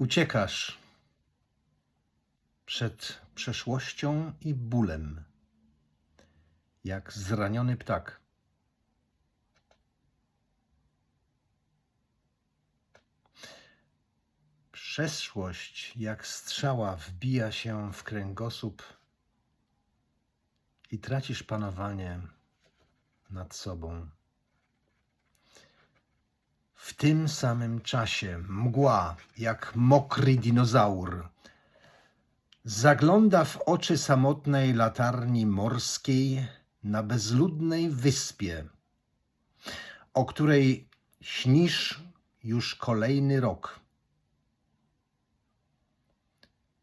Uciekasz przed przeszłością i bólem, jak zraniony ptak. Przeszłość, jak strzała, wbija się w kręgosłup i tracisz panowanie nad sobą. Tym samym czasie mgła, jak mokry dinozaur, zagląda w oczy samotnej latarni morskiej na bezludnej wyspie, o której śnisz już kolejny rok.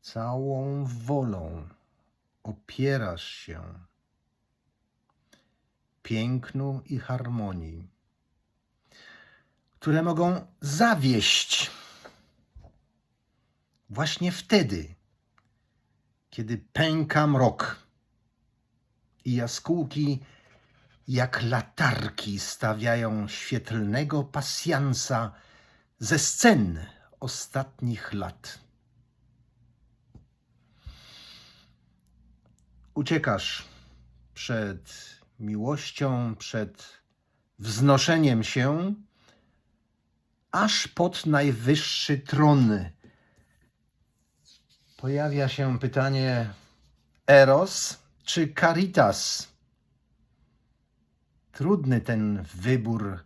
Całą wolą opierasz się pięknu i harmonii które mogą zawieść właśnie wtedy, kiedy pęka mrok i jaskółki jak latarki stawiają świetlnego pasjansa ze scen ostatnich lat. Uciekasz przed miłością, przed wznoszeniem się, aż pod najwyższy tron. Pojawia się pytanie: Eros czy Caritas? Trudny ten wybór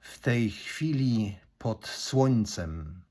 w tej chwili pod słońcem.